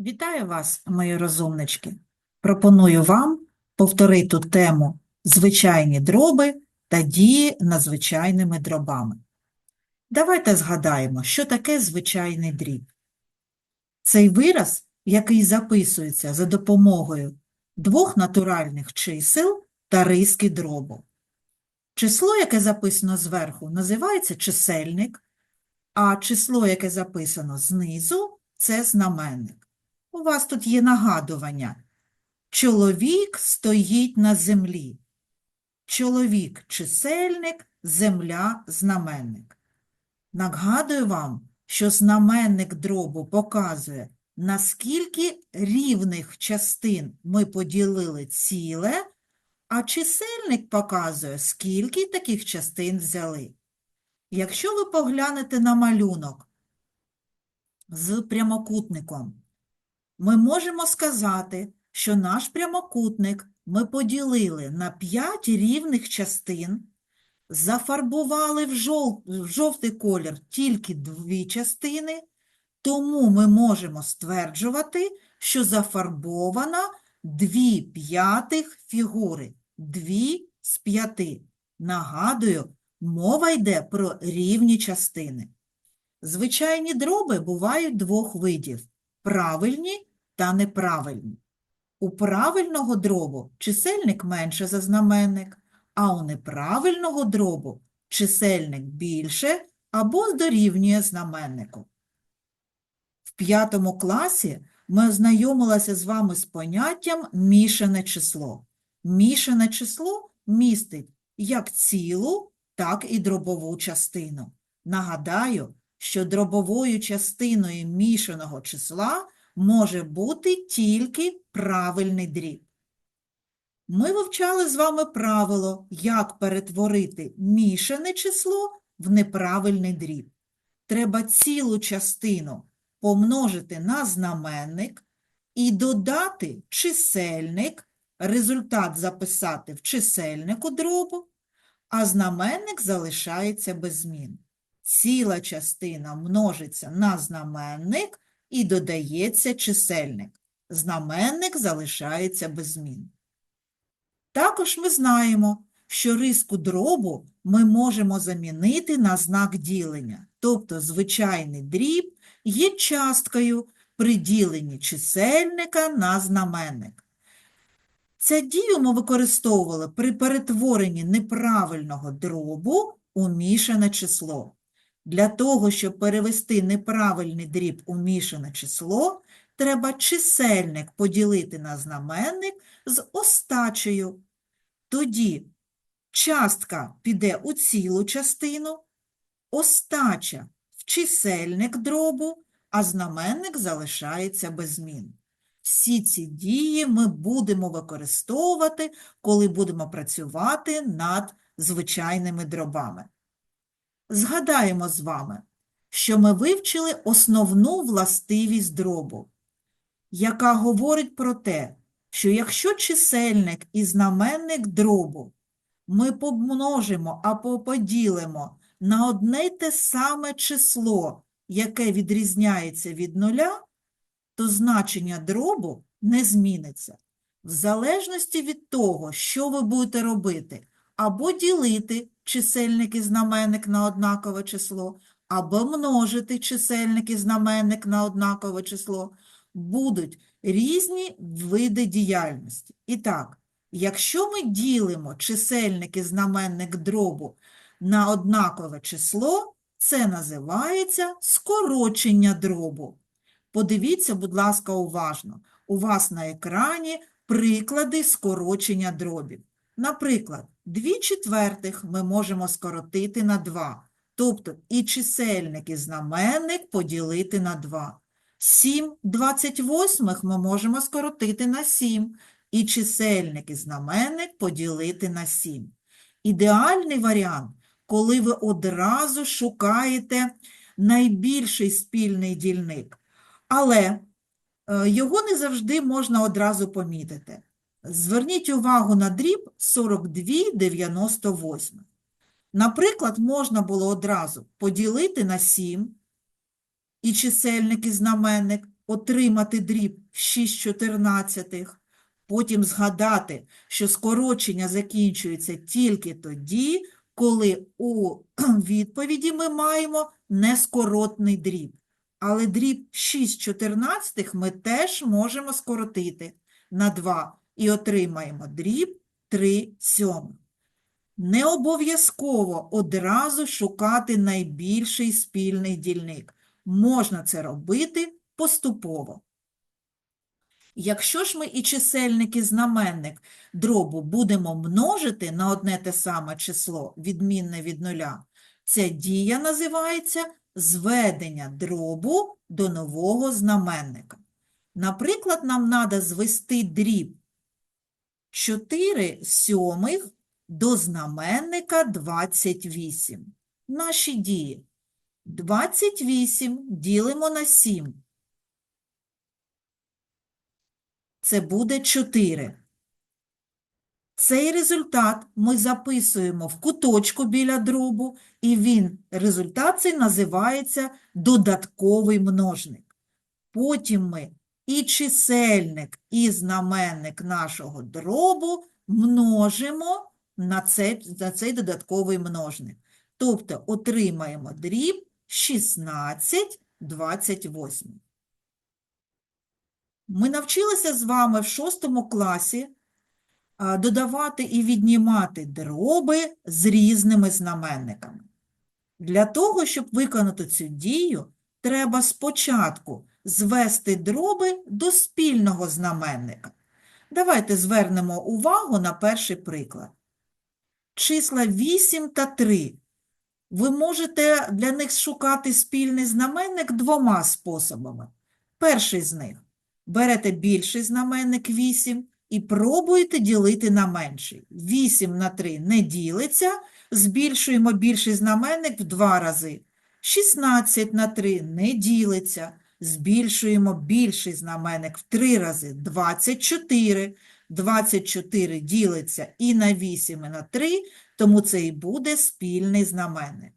Вітаю вас, мої розумнички. Пропоную вам повторити тему звичайні дроби та дії над звичайними дробами. Давайте згадаємо, що таке звичайний дріб. Цей вираз, який записується за допомогою двох натуральних чисел та риски дробу. Число, яке записано зверху, називається чисельник, а число, яке записано знизу, це знаменник. У вас тут є нагадування. Чоловік стоїть на землі. Чоловік – чисельник, земля – знаменник. Нагадую вам, що знаменник дробу показує, наскільки рівних частин ми поділили ціле, а чисельник показує, скільки таких частин взяли. Якщо ви поглянете на малюнок з прямокутником, ми можемо сказати, що наш прямокутник ми поділили на 5 рівних частин, зафарбували в, жов... в жовтий колір тільки дві частини, тому ми можемо стверджувати, що зафарбована 2 п'ятих фігури, 2 з 5. Нагадую, мова йде про рівні частини. Звичайні дроби бувають двох видів – правильні та неправильні. У правильного дробу чисельник менше за знаменник, а у неправильного дробу чисельник більше або дорівнює знаменнику. В п'ятому класі ми ознайомилися з вами з поняттям мішане число. Мішане число містить як цілу, так і дробову частину. Нагадаю, що дробовою частиною мішаного числа може бути тільки правильний дріб. Ми вивчали з вами правило, як перетворити мішане число в неправильний дріб. Треба цілу частину помножити на знаменник і додати чисельник, результат записати в чисельнику дробу, а знаменник залишається без змін. Ціла частина множиться на знаменник і додається чисельник. Знаменник залишається без змін. Також ми знаємо, що риску дробу ми можемо замінити на знак ділення, тобто звичайний дріб є часткою при діленні чисельника на знаменник. Цю дію ми використовували при перетворенні неправильного дробу у мішане число. Для того, щоб перевести неправильний дріб у мішане число, треба чисельник поділити на знаменник з остачею. Тоді частка піде у цілу частину, остача в чисельник дробу, а знаменник залишається без змін. Всі ці дії ми будемо використовувати, коли будемо працювати над звичайними дробами. Згадаємо з вами, що ми вивчили основну властивість дробу, яка говорить про те, що якщо чисельник і знаменник дробу ми помножимо або поділимо на одне те саме число, яке відрізняється від нуля, то значення дробу не зміниться. В залежності від того, що ви будете робити, або ділити чисельник і знаменник на однакове число, або множити чисельник і знаменник на однакове число, будуть різні види діяльності. І так, якщо ми ділимо чисельник і знаменник дробу на однакове число, це називається скорочення дробу. Подивіться, будь ласка, уважно. У вас на екрані приклади скорочення дробів. Наприклад, 2 четвертих ми можемо скоротити на 2, тобто і чисельник, і знаменник поділити на 2. 7 28 ми можемо скоротити на 7, і чисельник, і знаменник поділити на 7. Ідеальний варіант, коли ви одразу шукаєте найбільший спільний дільник, але е, його не завжди можна одразу помітити. Зверніть увагу на дріб 42,98. Наприклад, можна було одразу поділити на 7 і чисельник і знаменник, отримати дріб 6 чотирнадцятих, потім згадати, що скорочення закінчується тільки тоді, коли у відповіді ми маємо нескоротний дріб. Але дріб 6 чотирнадцятих ми теж можемо скоротити на 2 і отримаємо дріб 3 сьомих. Не обов'язково одразу шукати найбільший спільний дільник. Можна це робити поступово. Якщо ж ми і чисельник, і знаменник дробу будемо множити на одне те саме число, відмінне від нуля, ця дія називається зведення дробу до нового знаменника. Наприклад, нам треба звести дріб 4 сьомих до знаменника 28. Наші дії. 28 ділимо на 7. Це буде 4. Цей результат ми записуємо в куточку біля дробу, і він, результат цей називається додатковий множник. Потім ми і чисельник, і знаменник нашого дробу множимо на цей, на цей додатковий множник. Тобто отримаємо дріб 16 28. Ми навчилися з вами в шостому класі додавати і віднімати дроби з різними знаменниками. Для того, щоб виконати цю дію, треба спочатку звести дроби до спільного знаменника. Давайте звернемо увагу на перший приклад. Числа 8 та 3. Ви можете для них шукати спільний знаменник двома способами. Перший з них – берете більший знаменник 8 і пробуєте ділити на менший. 8 на 3 не ділиться, збільшуємо більший знаменник в два рази. 16 на 3 не ділиться, збільшуємо більший знаменник в три рази. 24. 24 ділиться і на 8, і на 3, тому це і буде спільний знаменник.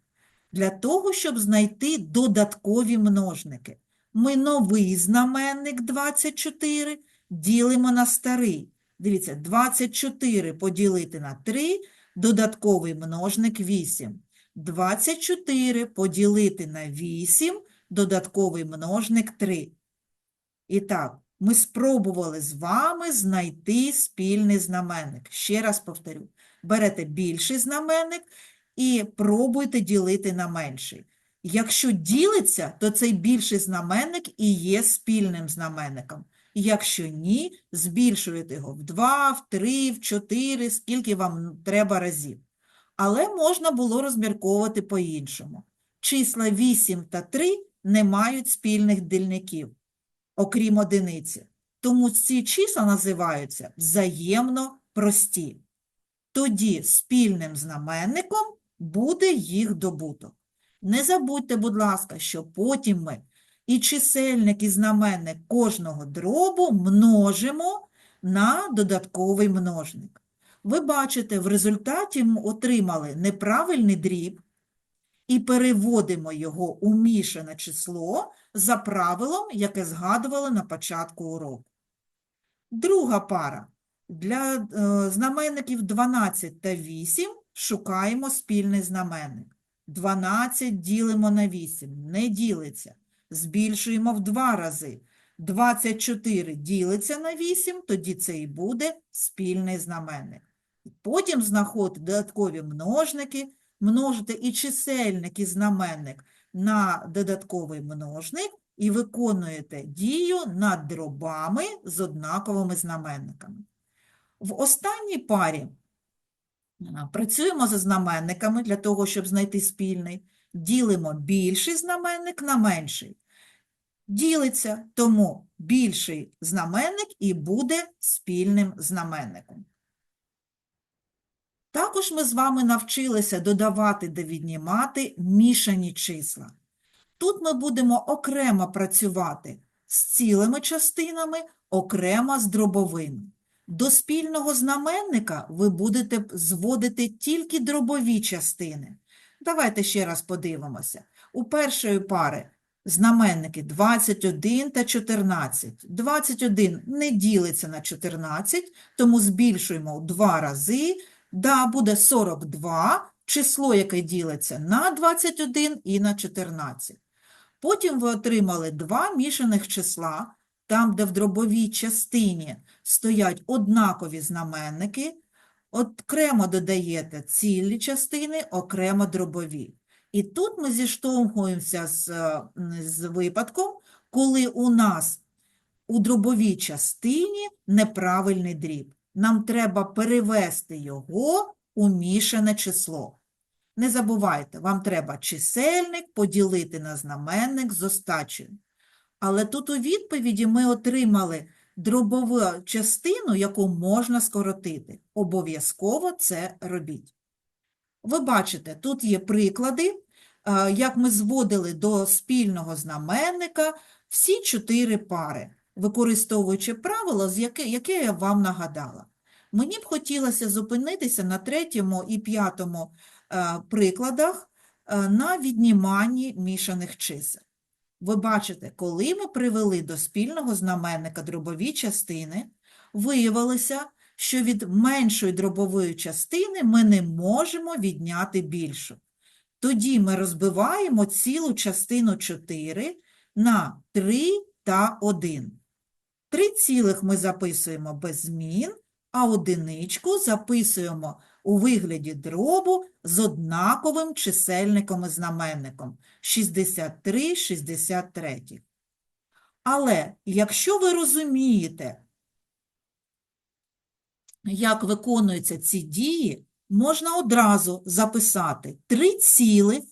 Для того, щоб знайти додаткові множники, ми новий знаменник 24 ділимо на старий. Дивіться, 24 поділити на 3, додатковий множник 8. 24 поділити на 8, додатковий множник 3. І так, ми спробували з вами знайти спільний знаменник. Ще раз повторю. Берете більший знаменник і пробуйте ділити на менший. Якщо ділиться, то цей більший знаменник і є спільним знаменником. Якщо ні, збільшуєте його в 2, в 3, в 4, скільки вам треба разів. Але можна було розмірковувати по-іншому. Числа 8 та 3 не мають спільних дільників, окрім одиниці. Тому ці числа називаються взаємно прості. Тоді спільним знаменником буде їх добуток. Не забудьте, будь ласка, що потім ми і чисельник, і знаменник кожного дробу множимо на додатковий множник. Ви бачите, в результаті ми отримали неправильний дріб і переводимо його у мішане число за правилом, яке згадували на початку уроку. Друга пара. Для е, знаменників 12 та 8 шукаємо спільний знаменник. 12 ділимо на 8, не ділиться. Збільшуємо в два рази. 24 ділиться на 8, тоді це і буде спільний знаменник. Потім знаходите додаткові множники, множите і чисельник, і знаменник на додатковий множник і виконуєте дію над дробами з однаковими знаменниками. В останній парі працюємо за знаменниками для того, щоб знайти спільний. Ділимо більший знаменник на менший. Ділиться, тому більший знаменник і буде спільним знаменником. Також ми з вами навчилися додавати та віднімати мішані числа. Тут ми будемо окремо працювати з цілими частинами, окремо з дробовими. До спільного знаменника ви будете зводити тільки дробові частини. Давайте ще раз подивимося. У першої пари знаменники 21 та 14. 21 не ділиться на 14, тому збільшуємо в два рази. Да, буде 42, число, яке ділиться на 21 і на 14. Потім ви отримали два мішаних числа, там, де в дробовій частині стоять однакові знаменники, окремо додаєте цілі частини, окремо дробові. І тут ми зіштовхуємося з, з випадком, коли у нас у дробовій частині неправильний дріб. Нам треба перевести його у мішане число. Не забувайте, вам треба чисельник поділити на знаменник з остачею. Але тут у відповіді ми отримали дробову частину, яку можна скоротити. Обов'язково це робіть. Ви бачите, тут є приклади, е, як ми зводили до спільного знаменника всі чотири пари, використовуючи правило, яке я вам нагадала. Мені б хотілося зупинитися на третьому і п'ятому е, прикладах е, на відніманні мішаних чисел. Ви бачите, коли ми привели до спільного знаменника дробові частини, виявилося, що від меншої дробової частини ми не можемо відняти більшу. Тоді ми розбиваємо цілу частину 4 на 3 та 1. Три цілих ми записуємо без змін, а одиничку записуємо у вигляді дробу з однаковим чисельником і знаменником 63, 63. Але якщо ви розумієте, як виконуються ці дії, можна одразу записати 3 цілих,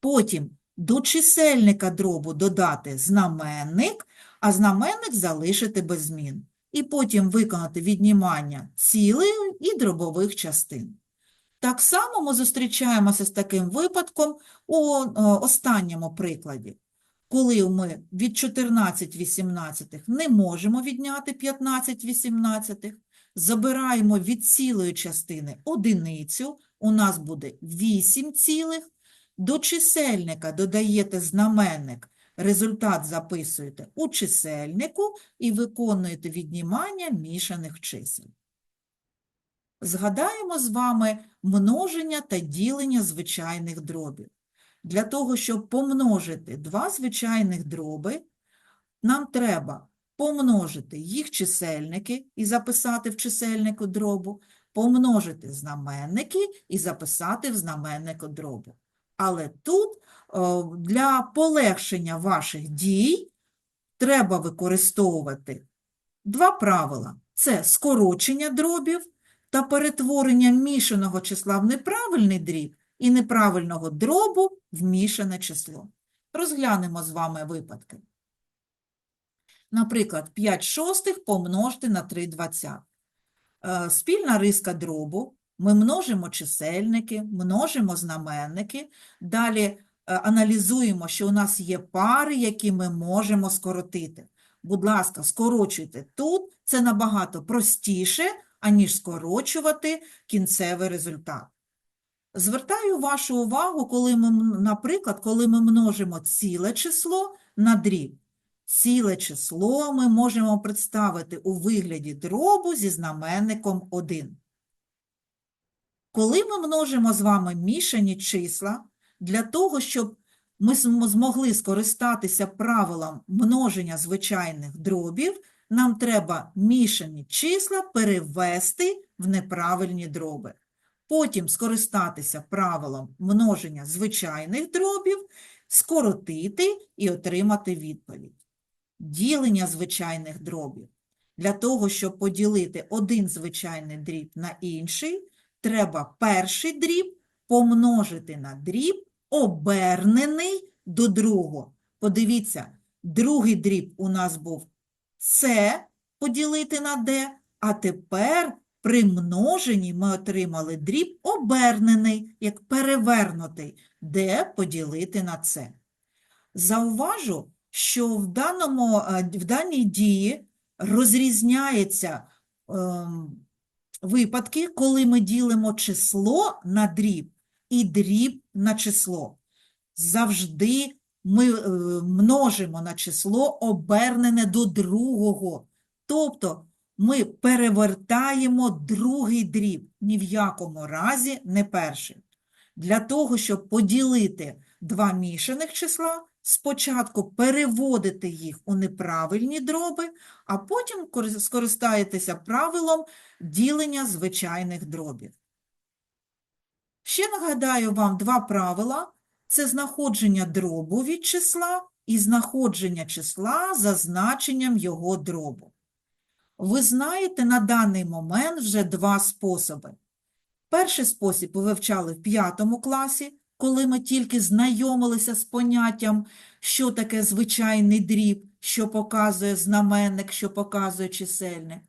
потім до чисельника дробу додати знаменник, а знаменник залишити без змін. І потім виконати віднімання цілих і дробових частин. Так само ми зустрічаємося з таким випадком у е, останньому прикладі. Коли ми від 14 вісімнадцятих не можемо відняти 15 вісімнадцятих, забираємо від цілої частини одиницю, у нас буде 8 цілих, до чисельника додаєте знаменник, результат записуєте у чисельнику і виконуєте віднімання мішаних чисел. Згадаємо з вами множення та ділення звичайних дробів. Для того, щоб помножити два звичайних дроби, нам треба помножити їх чисельники і записати в чисельнику дробу, помножити знаменники і записати в знаменнику дробу. Але тут для полегшення ваших дій треба використовувати два правила. Це скорочення дробів та перетворення мішаного числа в неправильний дріб і неправильного дробу в мішане число. Розглянемо з вами випадки. Наприклад, 5 шостих помножити на 3 двадцятих. Е, Спільна риска дробу. Ми множимо чисельники, множимо знаменники. Далі е, аналізуємо, що у нас є пари, які ми можемо скоротити. Будь ласка, скорочуйте тут. Це набагато простіше, аніж скорочувати кінцевий результат. Звертаю вашу увагу, коли ми, наприклад, коли ми множимо ціле число на дріб. Ціле число ми можемо представити у вигляді дробу зі знаменником 1. Коли ми множимо з вами мішані числа, для того, щоб ми змогли скористатися правилом множення звичайних дробів, нам треба мішані числа перевести в неправильні дроби. Потім скористатися правилом множення звичайних дробів, скоротити і отримати відповідь. Ділення звичайних дробів. Для того, щоб поділити один звичайний дріб на інший, треба перший дріб помножити на дріб, обернений до другого. Подивіться, другий дріб у нас був С поділити на Д, а тепер при множенні ми отримали дріб обернений, як перевернутий, Д поділити на С. Зауважу, що в, даному, е, в даній дії розрізняється ем, випадки, коли ми ділимо число на дріб і дріб на число. Завжди ми е, множимо на число обернене до другого. Тобто ми перевертаємо другий дріб, ні в якому разі не перший. Для того, щоб поділити два мішаних числа, спочатку переводите їх у неправильні дроби, а потім кори- скористаєтеся правилом ділення звичайних дробів. Ще нагадаю вам два правила. Це знаходження дробу від числа і знаходження числа за значенням його дробу. Ви знаєте на даний момент вже два способи. Перший спосіб ви вивчали в п'ятому класі, коли ми тільки знайомилися з поняттям, що таке звичайний дріб, що показує знаменник, що показує чисельник.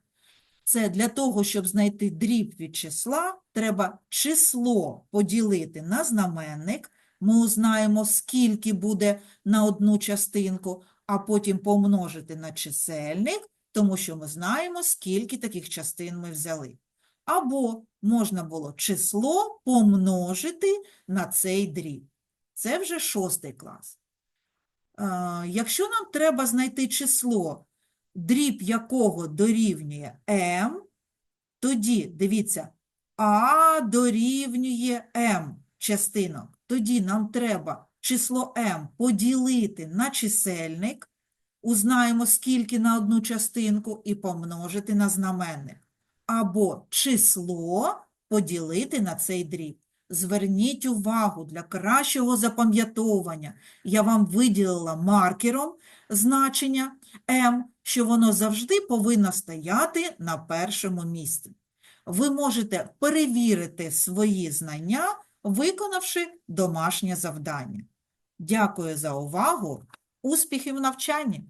Це для того, щоб знайти дріб від числа, треба число поділити на знаменник. Ми узнаємо, скільки буде на одну частинку, а потім помножити на чисельник, тому що ми знаємо, скільки таких частин ми взяли. Або можна було число помножити на цей дріб. Це вже шостий клас. Якщо нам треба знайти число, дріб якого дорівнює m, тоді, дивіться, а дорівнює m частинок. Тоді нам треба число m поділити на чисельник, узнаємо, скільки на одну частинку, і помножити на знаменник. Або число поділити на цей дріб. Зверніть увагу, для кращого запам'ятовування я вам виділила маркером значення m, що воно завжди повинно стояти на першому місці. Ви можете перевірити свої знання, виконавши домашнє завдання. Дякую за увагу. Успіхів в навчанні!